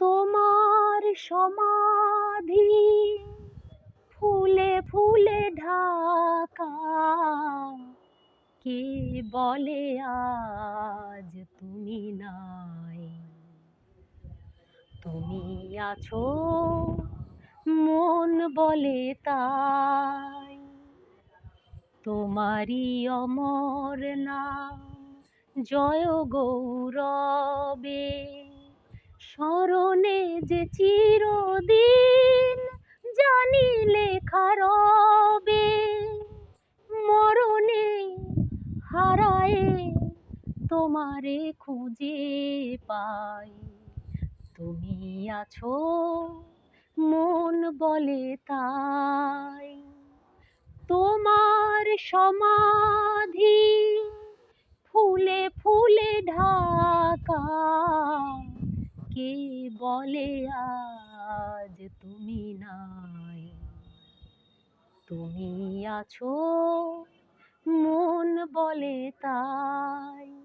তোমার সমাধি ফুলে ফুলে ঢাকা। কে বলে আজ তুমি নাই? তুমি আছো, মন বলে তাই। তোমারই অমর নাম জয় গৌরবে। স্মরণে যে চিরদিন জানি লেখা রবে মরণে হারায়ে তোমারে খুঁজে পাই। তুমি আছো, মন বলে তাই। তোমার সমাধি ফুলে ফুলে ঢাকা কে বলে আজ তুমি নাই। তুমি আছো মন বলে তাই।